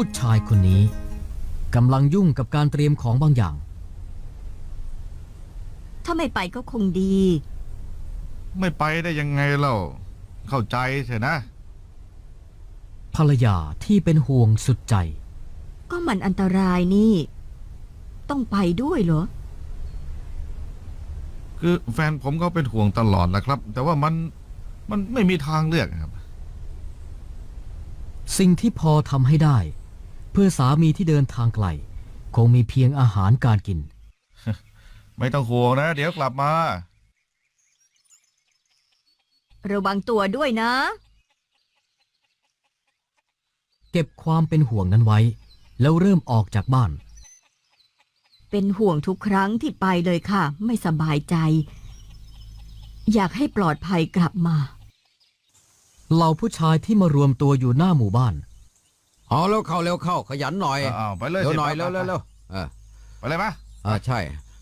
ผู้ชายคนนี้กำลังยุ่งกับการเตรียมของบางอย่าง ถ้าไม่ไปก็คงดี ไม่ไปได้ยังไงเล่าเข้าใจเถอะนะ ภรรยาที่เป็นห่วงสุดใจ ก็มันอันตรายนี่ ต้องไปด้วยเหรอ คือแฟนผมก็เป็นห่วงตลอดนะครับ แต่ว่ามันมันไม่มีทางเลือกครับ สิ่งที่พอทำให้ได้เพื่อสามีที่เดินทางไกล คงมีเพียงอาหารการกิน ไม่ต้องห่วงนะ เดี๋ยวกลับมา ระวังตัวด้วยนะ เก็บความเป็นห่วงนั้นไว้ แล้วเริ่มออกจากบ้าน เป็นห่วงทุกครั้งที่ไปเลยค่ะ ไม่สบายใจ อยากให้ปลอดภัยกลับมา เหล่าผู้ชายที่มารวมตัวอยู่หน้าหมู่บ้าน เอาเร็วเข้าเร็วเข้าขยันหน่อยอ้าวไปเลยเร็วสิหน่อยไปเร็วไปเร็วเร็วเออไปเลยมะอ่าใช่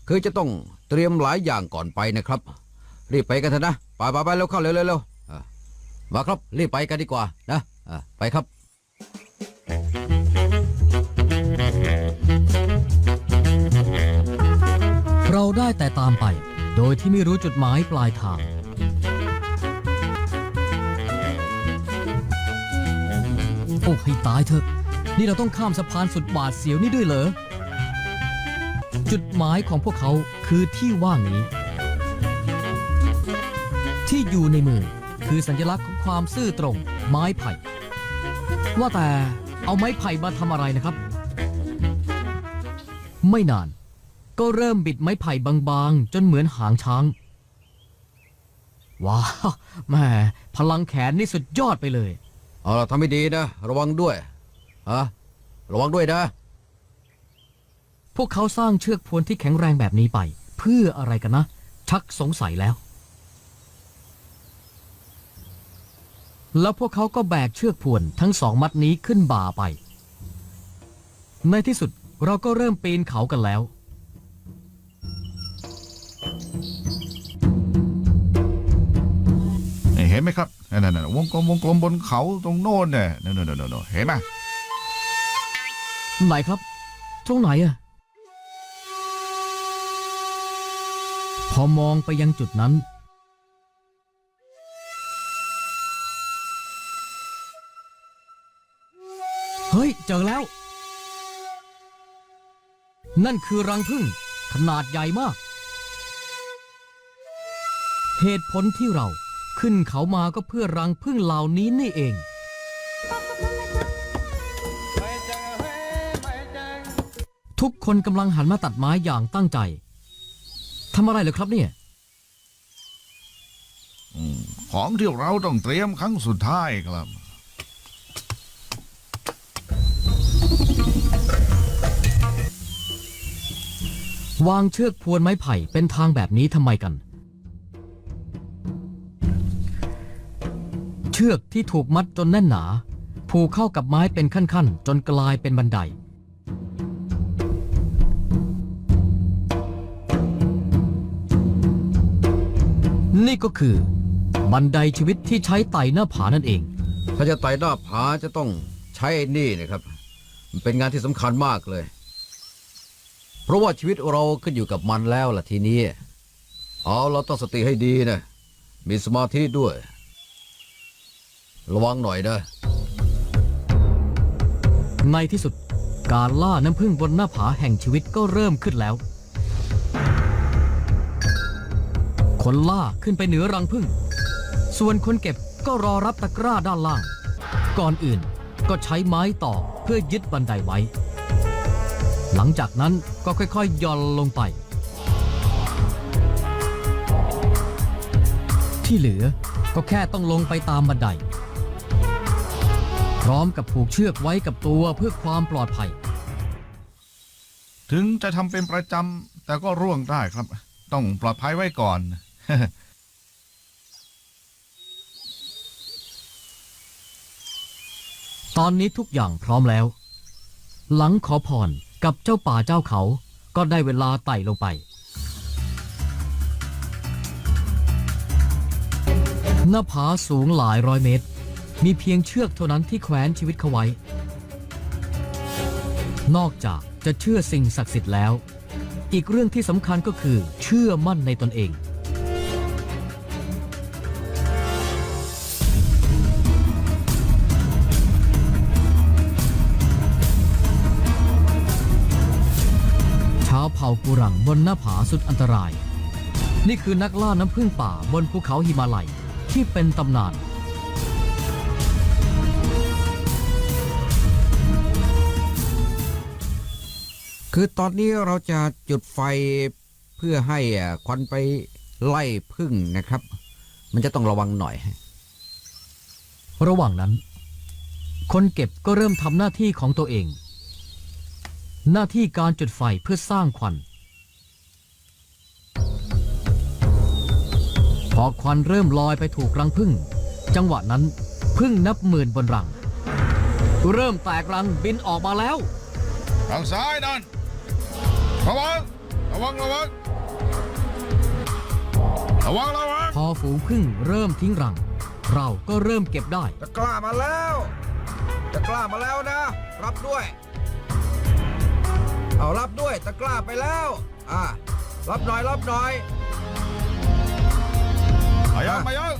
คือจะต้องเตรียมหลายอย่างก่อนไปนะครับ รีบไปกันเถอะนะไปไปไปเร็วเข้าเร็วเร็วเร็วเออมาครับรีบไปกันดีกว่านะอ่าไปครับ เราได้แต่ตามไป โดยที่ไม่รู้จุดหมายปลายทาง โอ้ให้ตายเถอะ นี่เราต้องข้ามสะพานสุดบาดเสียวนี่ด้วยเหรอ จุดหมายของพวกเขาคือที่ว่างนี้ ที่อยู่ในมือคือสัญลักษณ์ของความซื่อตรง ไม้ไผ่ ว่าแต่เอาไม้ไผ่มาทำอะไรนะครับ ไม่นาน ก็เริ่มบิดไม้ไผ่บางๆ จนเหมือนหางช้าง ว้าวแม่พลังแขนนี่สุดยอดไปเลย เอาล่ะทำให้ดีนะ ระวังด้วยฮะระวังด้วยนะ พวกเขาสร้างเชือกพวนที่แข็งแรงแบบนี้ไป เพื่ออะไรกันนะ ชักสงสัยแล้ว แล้วพวกเขาก็แบกเชือกพวนทั้งสองมัดนี้ขึ้นบ่าไป ในที่สุดเราก็เริ่มปีนเขากันแล้วนี่เห็นไหมครับ นั่นๆๆวงกลมวงกลมบนเขาตรงโน้นเนี่ยนั่นๆๆๆเห็นไหมไหนครับ ตรงไหนอะพอมองไปยังจุดนั้น เฮ้ย เจอแล้ว นั่นคือรังผึ้งขนาดใหญ่มาก เหตุผลที่เรา ขึ้นเขามาก็เพื่อรังผึ้งเหล่านี้นี่เอง ทุกคนกำลังหันมาตัดไม้อย่างตั้งใจทำอะไรเหรอครับเนี่ยอืมของที่เราต้องเตรียมครั้งสุดท้ายครับ วางเชือกพวนไม้ไผ่เป็นทางแบบนี้ทำไมกัน เชือกที่ถูกมัดจนแน่นหนา ผูกเข้ากับไม้เป็นขั้นๆ จนกลายเป็นบันได นี่ก็คือ บันไดชีวิตที่ใช้ไต่หน้าผานั่นเอง ถ้าจะไต่หน้าผาจะต้องใช้ไอ้นี่นะครับ มันเป็นงานที่สำคัญมากเลย เพราะว่าชีวิตเราขึ้นอยู่กับมันแล้วล่ะทีนี้ เอาเราต้องสติให้ดีนะ มีสมาธิด้วย ระวังหน่อยนะในที่สุดการล่าน้ำพึ่งบนหน้าผาแห่งชีวิตก็เริ่มขึ้นแล้ว คนล่าขึ้นไปเหนือรังพึ่ง ส่วนคนเก็บก็รอรับตะกร้าด้านล่าง ก่อนอื่นก็ใช้ไม้ต่อเพื่อยึดบันไดไว้ หลังจากนั้นก็ค่อยๆย่อนลงไป ที่เหลือก็แค่ต้องลงไปตามบันได ร้อมกับผูกเชือกไว้กับตัวเพื่อความปลอดภัย ถึงจะทำเป็นประจำแต่ก็ร่วงได้ครับ ต้องปลอดภัยไว้ก่อน ตอนนี้ทุกอย่างพร้อมแล้ว หลังขอพรกับเจ้าป่าเจ้าเขาก็ได้เวลาไต่ลงไป หน้าผาสูงหลายร้อยเมตร มีเพียงเชือกเท่านั้นที่แขวนชีวิตเขาไว้ นอกจากจะเชื่อสิ่งศักดิ์สิทธิ์แล้ว อีกเรื่องที่สำคัญก็คือเชื่อมั่นในตนเองชาเผ่ากุรังบนหน้าผาสุดอันตราย นี่คือนักล่าน้ำพึ่งป่าบนภูเขาหิมาลัยที่เป็นตำนาน คือตอนนี้เราจะจุดไฟเพื่อให้อะควันไปไล่พึ่งนะครับ มันจะต้องระวังหน่อย ระหว่างนั้น คนเก็บก็เริ่มทำหน้าที่ของตัวเอง หน้าที่การจุดไฟเพื่อสร้างควัน พอควันเริ่มลอยไปถูกรังผึ้งจังหวะนั้นพึ่งนับหมื่นบนรัง เริ่มแตกรังบินออกมาแล้ว ทางซ้ายนั่น ระวัง ระวัง ระวัง ระวัง ระวัง พอฝูงพึ่งเริ่มทิ้งรัง เราก็เริ่มเก็บได้ จะกล้ามาแล้ว จะกล้ามาแล้วนะ รับด้วย เอารับด้วยตะกล้าไปแล้ว อ่า รับหน่อย รับหน่อยมายังมายัง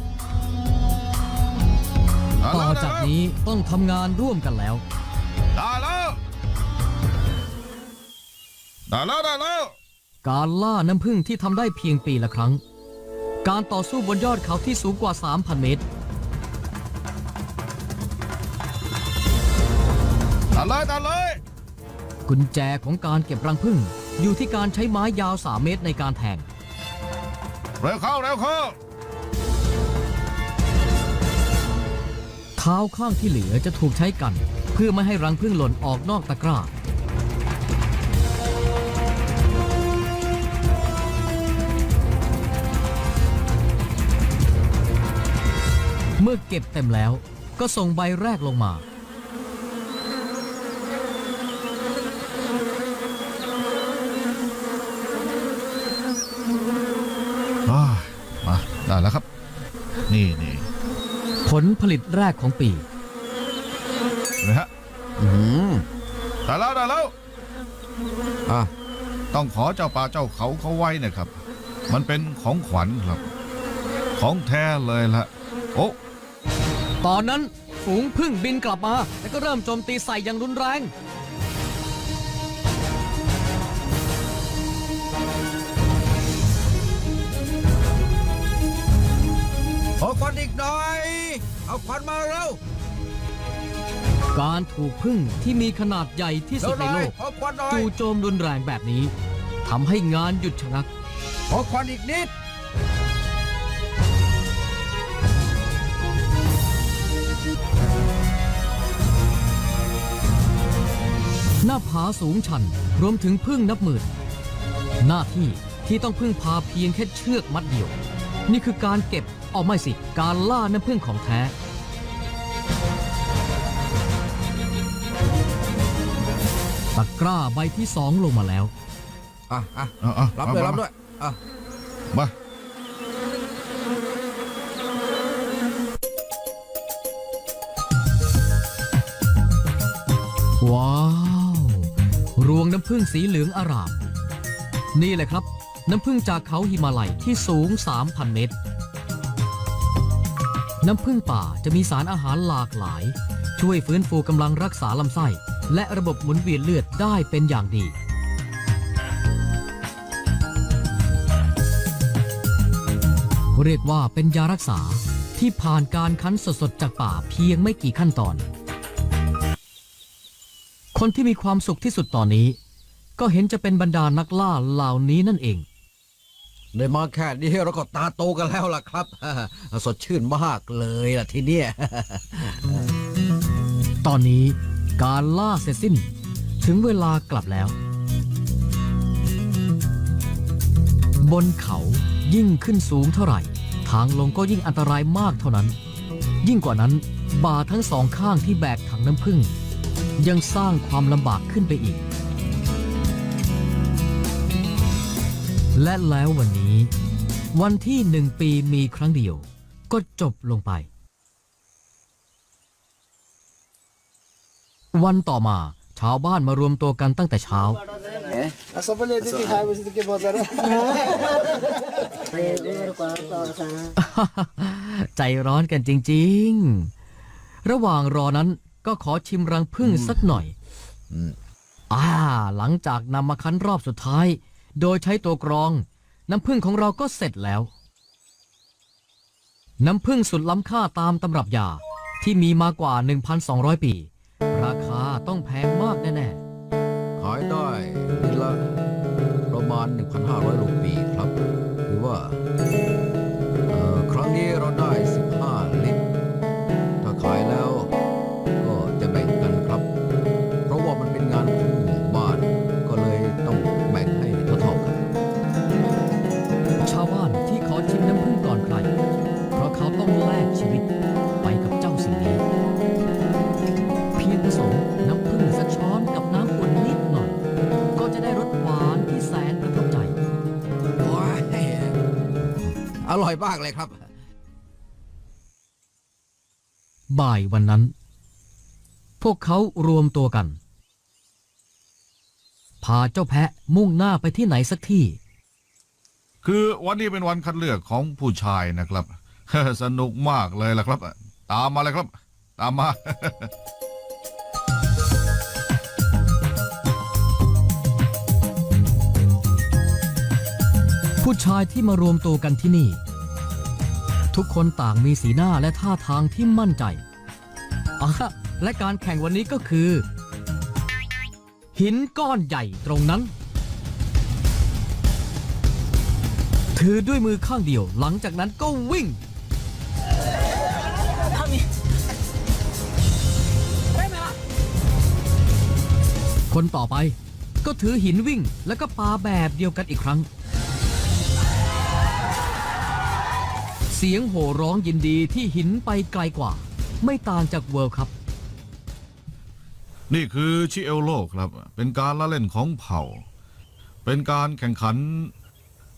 ต่อจากนี้ต้องทำงานร่วมกันแล้ว ได้แล้วได้แล้ว การล่าน้ำผึ้งที่ทำได้เพียงปีละครั้ง การต่อสู้บนยอดเขาที่สูงกว่า 3,000 เมตรได้เลยได้เลยกุญแจของการเก็บรังผึ้งอยู่ที่การใช้ไม้ยาว 3 เมตรในการแทง เร็วเข้าเร็วเข้าเท้าข้างที่เหลือจะถูกใช้กัน เพื่อไม่ให้รังผึ้งหล่นออกนอกตะกร้า เมื่อเก็บเต็มแล้วก็ส่งใบแรกลงมาอ่ามาได้แล้วครับ นี่นี่ผลผลิตแรกของปี เห็นไหมฮะอืมได้แล้วได้แล้ว อะต้องขอเจ้าป่าเจ้าเขาเขาไว้นะครับ มันเป็นของขวัญครับ ของแท้เลยละโอ้ ตอนนั้นฝูงพึ่งบินกลับมา แล้วก็เริ่มโจมตีใส่อย่างรุนแรงเอาควันอีกหน่อย เอาควันมาเร็วการถูกพึ่งที่มีขนาดใหญ่ที่สุเร็ดวหในน่อโลยกเอาควันหน่อยจู่โจมรุนแรงแบบนี้ทำให้งานหยุดชะงักเอาควันอีกนิด หน้าผาสูงชันรวมถึงพึ่งนับหมื่น หน้าที่ที่ต้องพึ่งพาเพียงแค่เชือกมัดเดียว นี่คือการเก็บเอาไม่สิ การล่าน้ำพึ่งของแท้ตะกร้าใบที่สองลงมาแล้ว อะอะเอาเอารับมาด้วยมารับด้วยอะมา รวงน้ำผึ้งสีเหลืองอาราม นี่แหละครับ น้ำผึ้งจากเขาหิมาลัยที่สูง 3,000 เมตร น้ำผึ้งป่าจะมีสารอาหารหลากหลาย ช่วยฟื้นฟูกำลังรักษาลำไส้ และระบบหมุนเวียนเลือดได้เป็นอย่างดีเรียกว่าเป็นยารักษาที่ผ่านการคั้นสดๆจากป่าเพียงไม่กี่ขั้นตอน คนที่มีความสุขที่สุดตอนนี้ ก็เห็นจะเป็นบรรดานักล่าเหล่านี้นั่นเองได้มาแค่นี้เราก็ตาโตกันแล้วล่ะครับ สดชื่นมากเลยล่ะทีเนี้ยตอนนี้การล่าเสร็จสิ้น ถึงเวลากลับแล้ว บนเขายิ่งขึ้นสูงเท่าไหร่ ทางลงก็ยิ่งอันตรายมากเท่านั้น ยิ่งกว่านั้น บ่าทั้งสองข้างที่แบกถังน้ำผึ้ง ยังสร้างความลำบากขึ้นไปอีก และแล้ววันนี้ วันที่หนึ่งปีมีครั้งเดียว ก็จบลงไป วันต่อมาชาวบ้านมารวมตัวกันตั้งแต่เช้า ใจร้อนกันจริง ๆ ระหว่างรอนั้น ก็ขอชิมรังผึ้งสักหน่อยอืมอ่า หลังจากนำมาคั้นรอบสุดท้าย โดยใช้ตัวกรอง น้ำผึ้งของเราก็เสร็จแล้ว น้ำผึ้งสุดล้ำค่าตามตำรับยาที่มีมากว่า 1,200 ปี ราคาต้องแพงมากแน่ขายได้ลิตรละประมาณ 1,500รูปี ร่อยมากเลยครับ บ่ายวันนั้น พวกเขารวมตัวกัน พาเจ้าแพะมุ่งหน้าไปที่ไหนสักที่ คือวันนี้เป็นวันคัดเลือกของผู้ชายนะครับ สนุกมากเลยล่ะครับ ตามมาเลยครับ ตามมา ผู้ชายที่มารวมตัวกันที่นี่ ทุกคนต่างมีสีหน้าและท่าทางที่มั่นใจอะและการแข่งวันนี้ก็คือ หินก้อนใหญ่ตรงนั้น ถือด้วยมือข้างเดียว หลังจากนั้นก็วิ่ง คนต่อไปก็ถือหินวิ่งแล้วก็ปาแบบเดียวกันอีกครั้ง เสียงโห่ร้องยินดีที่หินไปไกลกว่า ไม่ต่างจากเวิร์ครับนี่คือชิเอลโลครับ เป็นการละเล่นของเผ่า เป็นการแข่งขัน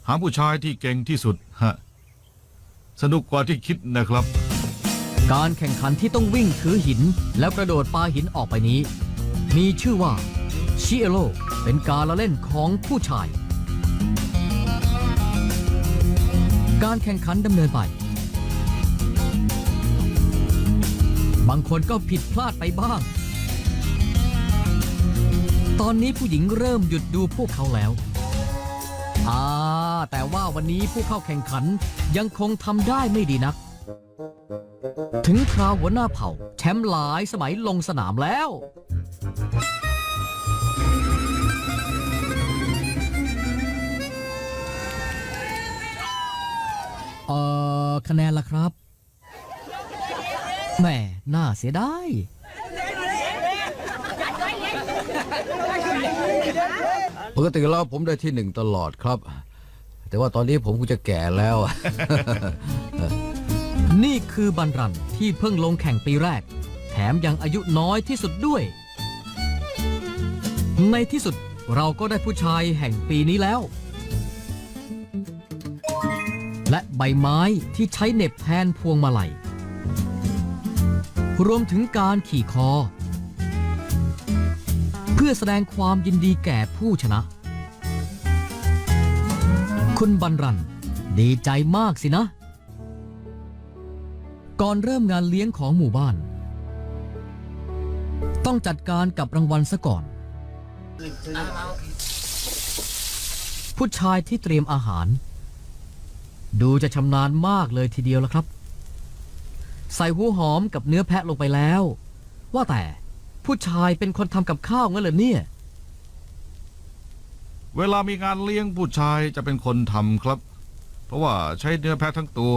หาผู้ชายที่เก่งที่สุดฮะสนุกกว่าที่คิดนะครับ การแข่งขันที่ต้องวิ่งถือหิน แล้วกระโดดปาหินออกไปนี้ มีชื่อว่าชิเอโลเป็นการละเล่นของผู้ชาย การแข่งขันดำเนินไป บางคนก็ผิดพลาดไปบ้าง ตอนนี้ผู้หญิงเริ่มหยุดดูพวกเขาแล้วอ่าแต่ว่าวันนี้ผู้เข้าแข่งขันยังคงทำได้ไม่ดีนัก ถึงคราวหัวหน้าเผ่า แชมป์หลายสมัยลงสนามแล้ว เอ่อคะแนนล่ะครับแหม่น่าเสียดายปกติแล้วผมได้ที่หนึ่งตลอดครับ แต่ว่าตอนนี้ผมคงจะแก่แล้ว นี่คือบันรันที่เพิ่งลงแข่งปีแรก แถมยังอายุน้อยที่สุดด้วย ในที่สุดเราก็ได้ผู้ชายแห่งปีนี้แล้ว และใบไม้ที่ใช้เน็บแทนพวงมาลัย รวมถึงการขี่คอ เพื่อแสดงความยินดีแก่ผู้ชนะ คุณบันรัน ดีใจมากสินะ ก่อนเริ่มงานเลี้ยงของหมู่บ้าน ต้องจัดการกับรางวัลซะก่อน ผู้ชายที่เตรียมอาหาร ดูจะชำนาญมากเลยทีเดียวละครับ ใส่หัวหอมกับเนื้อแพะลงไปแล้ว ว่าแต่ผู้ชายเป็นคนทำกับข้าวงั้นเหรอเนี่ย เวลามีงานเลี้ยงผู้ชายจะเป็นคนทำครับ เพราะว่าใช้เนื้อแพะทั้งตัว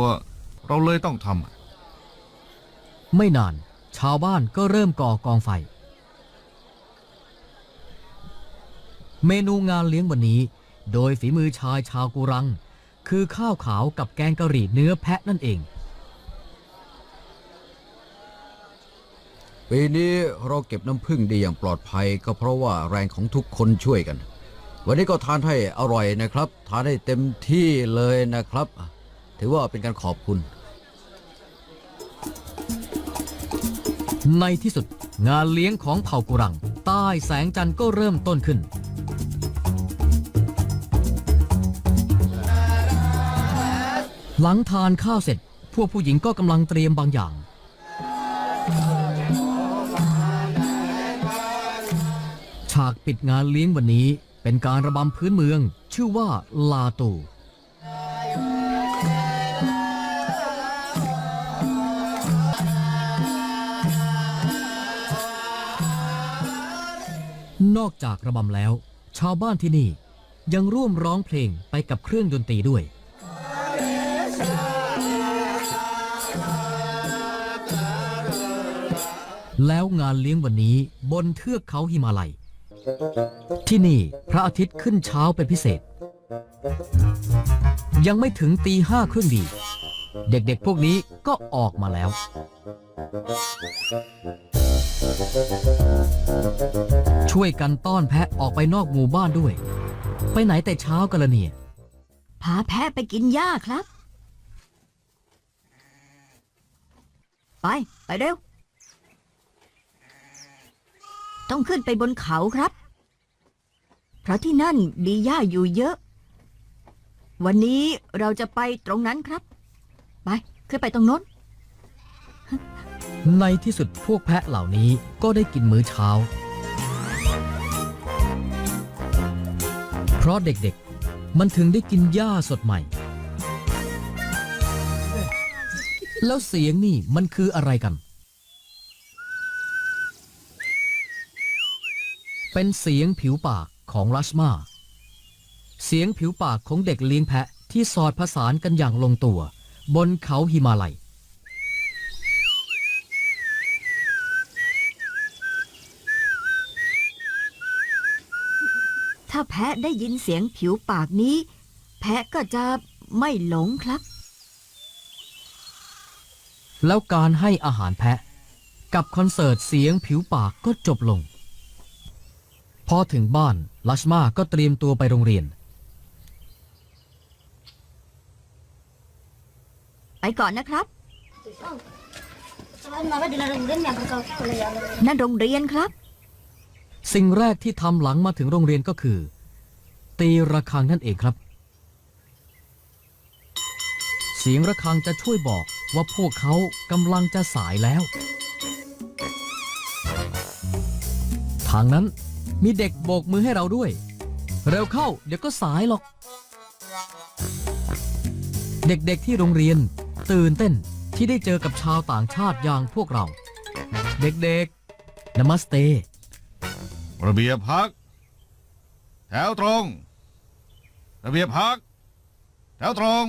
เราเลยต้องทำไม่นาน ชาวบ้านก็เริ่มก่อกองไฟ เมนูงานเลี้ยงวันนี้ โดยฝีมือชายชาวกุรัง คือข้าวขาวกับแกงกะหรี่เนื้อแพะนั่นเอง ปีนี้เราเก็บน้ำผึ้งได้อย่างปลอดภัย ก็เพราะว่าแรงของทุกคนช่วยกัน วันนี้ก็ทานให้อร่อยนะครับ ทานให้เต็มที่เลยนะครับ ถือว่าเป็นการขอบคุณ ในที่สุดงานเลี้ยงของเผ่ากุรัง ใต้แสงจันทร์ก็เริ่มต้นขึ้น หลังทานข้าวเสร็จ พวกผู้หญิงก็กำลังเตรียมบางอย่าง ฉากปิดงานเลี้ยงวันนี้เป็นการระบำพื้นเมือง ชื่อว่าลาตูนอกจากระบำแล้ว ชาวบ้านที่นี่ยังร่วมร้องเพลงไปกับเครื่องดนตรีด้วย แล้วงานเลี้ยงวันนี้บนเทือกเขาหิมาลัย ที่นี่พระอาทิตย์ขึ้นเช้าเป็นพิเศษ ยังไม่ถึงตีห้าครึ่งดี เด็กๆพวกนี้ก็ออกมาแล้ว ช่วยกันต้อนแพะออกไปนอกหมู่บ้านด้วย ไปไหนแต่เช้ากันละเนี่ย พาแพะไปกินหญ้าครับ ไป ไปเร็ว ต้องขึ้นไปบนเขาครับ เพราะที่นั่นมีหญ้าอยู่เยอะ วันนี้เราจะไปตรงนั้นครับ ไป ขึ้นไปตรงโน้น ในที่สุดพวกแพะเหล่านี้ก็ได้กินมื้อเช้า เพราะเด็กๆ มันถึงได้กินหญ้าสดใหม่ แล้วเสียงนี่มันคืออะไรกัน เป็นเสียงผิวปากของรัชมา เสียงผิวปากของเด็กเลี้ยงแพะที่สอดผสานกันอย่างลงตัว บนเขาหิมาลัย ถ้าแพะได้ยินเสียงผิวปากนี้ แพะก็จะไม่หลงครับ แล้วการให้อาหารแพะ กับคอนเสิร์ตเสียงผิวปากก็จบลง พอถึงบ้านลัชมาก็เตรียมตัวไปโรงเรียน ไปก่อนนะครับ Nama di larang dan yang berkau oleh yang นั่นโรงเรียนครับ สิ่งแรกที่ทำหลังมาถึงโรงเรียนก็คือ ตีระฆังนั่นเองครับ เสียงระฆังจะช่วยบอก ว่าพวกเขากำลังจะสายแล้ว ทางนั้นมีเด็กโบกมือให้เราด้วย เร็วเข้าเดี๋ยวก็สายหรอก เด็กๆที่โรงเรียนตื่นเต้นที่ได้เจอกับชาวต่างชาติอย่างพวกเรา เด็กๆ นมัสเต ระเบียบพัก แถวตรง ระเบียบพัก แถวตรง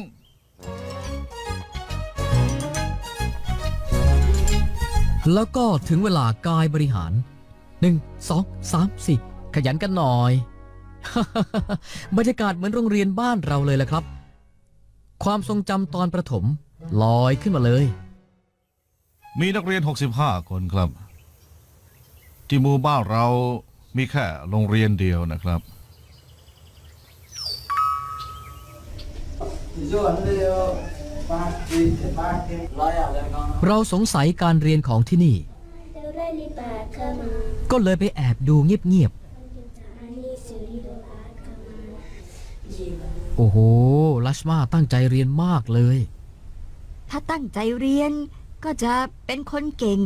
แล้วก็ถึงเวลากายบริหาร 1 2 3 4 ขยันกันหน่อย บรรยากาศเหมือนโรงเรียนบ้านเราเลยละครับ ความทรงจำตอนประถม ลอยขึ้นมาเลย มีนักเรียน 65 คนครับ ที่หมู่บ้านเรามีแค่โรงเรียนเดียวนะครับ Yo, Andreo. เราสงสัยการเรียนของที่นี่ ก็เลยไปแอบดูเงียบๆ โอ้โห ลัชมาตั้งใจเรียนมากเลย ถ้าตั้งใจเรียนก็จะเป็นคนเก่ง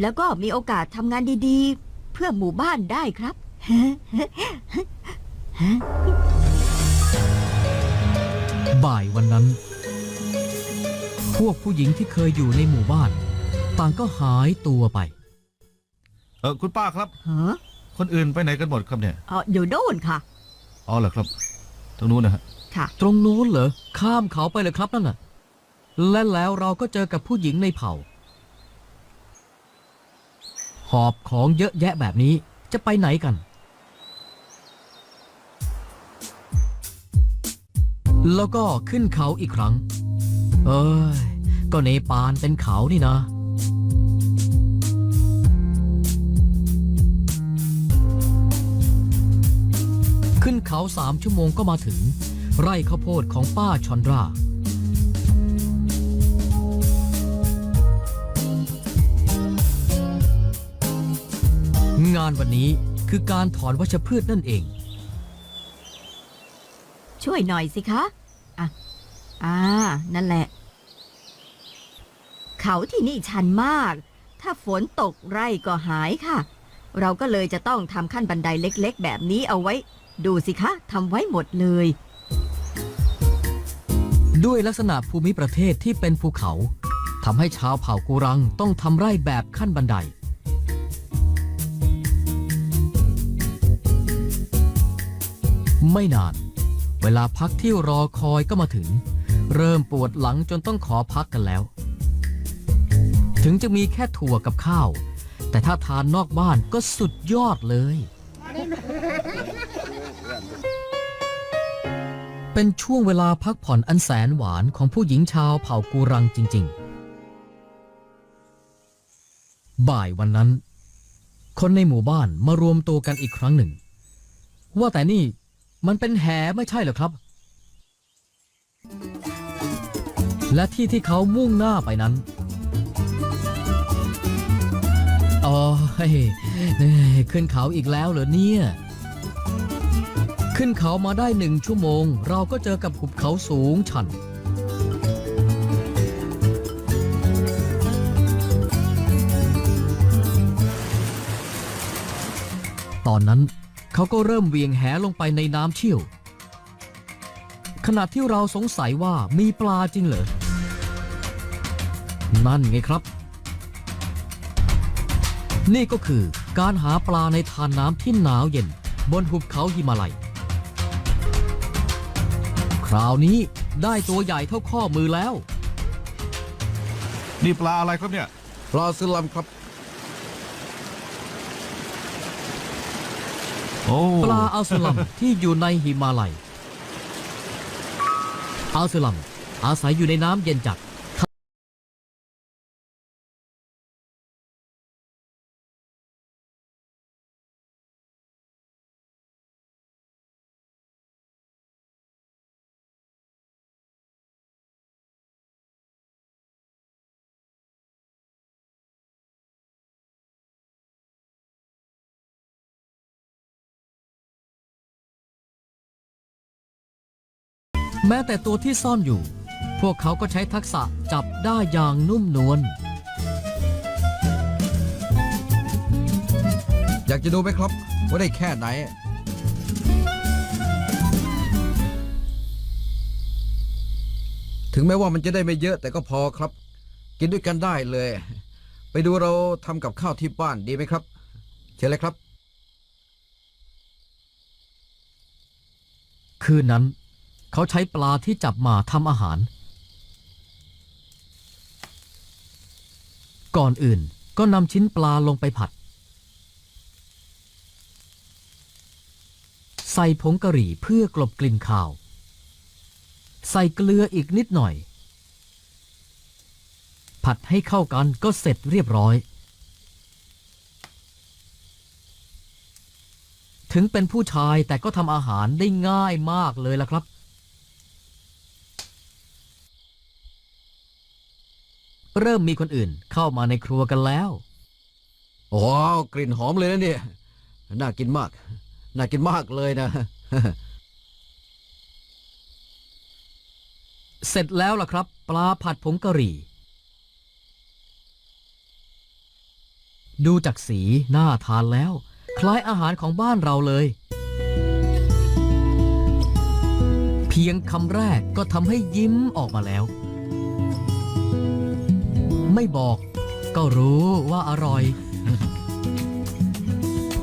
แล้วก็มีโอกาสทำงานดีๆ เพื่อหมู่บ้านได้ครับบ่ายวันนั้น พวกผู้หญิงที่เคยอยู่ในหมู่บ้าน ต่างก็หายตัวไป เออคุณป้าครับ ฮะคนอื่นไปไหนกันหมดครับเนี่ยอ๋ออยู่โน่นค่ะ อ๋อเหรอครับ ตรงนู้นนะฮะ ค่ะ ตรงนู้นเหรอ ข้ามเขาไปเลยครับนั่นน่ะ และแล้วเราก็เจอกับผู้หญิงในเผ่า หอบของเยอะแยะแบบนี้จะไปไหนกัน แล้วก็ขึ้นเขาอีกครั้ง เอ้ย ก็เนปาลเป็นเขานี่นะ ขึ้นเขาสามชั่วโมงก็มาถึง ไร่ข้าวโพดของป้าชอนรางงานวันนี้คือการถอนวัชพืชนั่นเอง ช่วยหน่อยสิคะ อะ อ่า นั่นแหละ เขาที่นี่ชันมาก ถ้าฝนตกไร่ก็หายค่ะ เราก็เลยจะต้องทำขั้นบันไดเล็ก ๆ แบบนี้เอาไว้ ดูสิคะทำไว้หมดเลย ด้วยลักษณะภูมิประเทศที่เป็นภูเขาทำให้ชาวเผ่ากูรังต้องทำไร่แบบขั้นบันได ไม่นาน เวลาพักที่รอคอยก็มาถึง เริ่มปวดหลังจนต้องขอพักกันแล้ว ถึงจะมีแค่ถั่วกับข้าว แต่ถ้าทานนอกบ้านก็สุดยอดเลย เป็นช่วงเวลาพักผ่อนอันแสนหวานของผู้หญิงชาวเผ่ากูรังจริง ๆ บ่ายวันนั้น คนในหมู่บ้านมารวมตัวกันอีกครั้งหนึ่ง ว่าแต่นี่มันเป็นแหไม่ใช่เหรอครับ และที่ที่เขามุ่งหน้าไปนั้นอ๋อเฮ้ยเฮ้ยขึ้นเขาอีกแล้วเหรอเนี่ย ขึ้นเขามาได้หนึ่งชั่วโมง เราก็เจอกับหุบเขาสูงชัน ตอนนั้นเขาก็เริ่มเวียงแหลงไปในน้ำเชี่ยว ขณะที่เราสงสัยว่ามีปลาจริงเหรอ นั่นไงครับ นี่ก็คือการหาปลาในทานน้ำที่หนาวเย็น บนหุบเขาหิมาลัย คราวนี้ได้ตัวใหญ่เท่าข้อมือแล้ว นี่ปลาอะไรครับเนี่ย ปลาซิลัมครับ โอ้ปลาอัลสลัมที่อยู่ในหิมาลัยอัลสลัมอาศัยอยู่ในน้ำเย็นจัด แม้แต่ตัวที่ซ่อนอยู่ พวกเขาก็ใช้ทักษะจับได้อย่างนุ่มนวล อยากจะดูไหมครับ ว่าได้แค่ไหน ถึงแม้ว่ามันจะได้ไม่เยอะแต่ก็พอครับ กินด้วยกันได้เลย ไปดูเราทำกับข้าวที่บ้านดีไหมครับ เชิญเลยครับ คืนนั้น เขาใช้ปลาที่จับมาทำอาหาร ก่อนอื่นก็นำชิ้นปลาลงไปผัด ใส่ผงกะหรี่เพื่อกลบกลิ่นข้าว ใส่เกลืออีกนิดหน่อย ผัดให้เข้ากันก็เสร็จเรียบร้อย ถึงเป็นผู้ชายแต่ก็ทำอาหารได้ง่ายมากเลยล่ะครับ เริ่มมีคนอื่นเข้ามาในครัวกันแล้วว้าวกลิ่นหอมเลยนะเนี่ย น่ากินมาก น่ากินมากเลยนะ เสร็จแล้วล่ะครับ ปลาผัดผงกะหรี่ ดูจากสีน่าทานแล้ว คล้ายอาหารของบ้านเราเลย เพียงคำแรกก็ทำให้ยิ้มออกมาแล้ว ไม่บอก ก็รู้ว่าอร่อย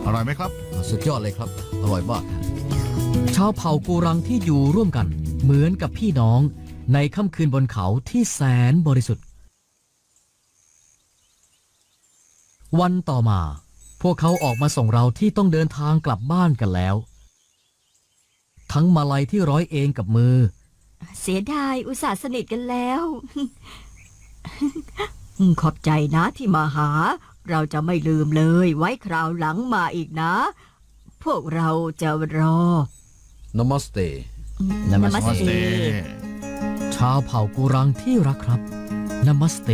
อร่อยไหมครับ สุดยอดเลยครับ อร่อยมากชาวเผ่ากูรังที่อยู่ร่วมกัน เหมือนกับพี่น้องในค่ำคืนบนเขาที่แสนบริสุทธิ์ วันต่อมา พวกเขาออกมาส่งเราที่ต้องเดินทางกลับบ้านกันแล้ว ทั้งมาลัยที่ร้อยเองกับมือ เสียดายอุตส่าห์สนิทกันแล้ว ขอบใจนะที่มาหา เราจะไม่ลืมเลย ไว้คราวหลังมาอีกนะ พวกเราจะรอ Namaste Namaste ชาวเผ่ากูรังที่รักครับนามัสเต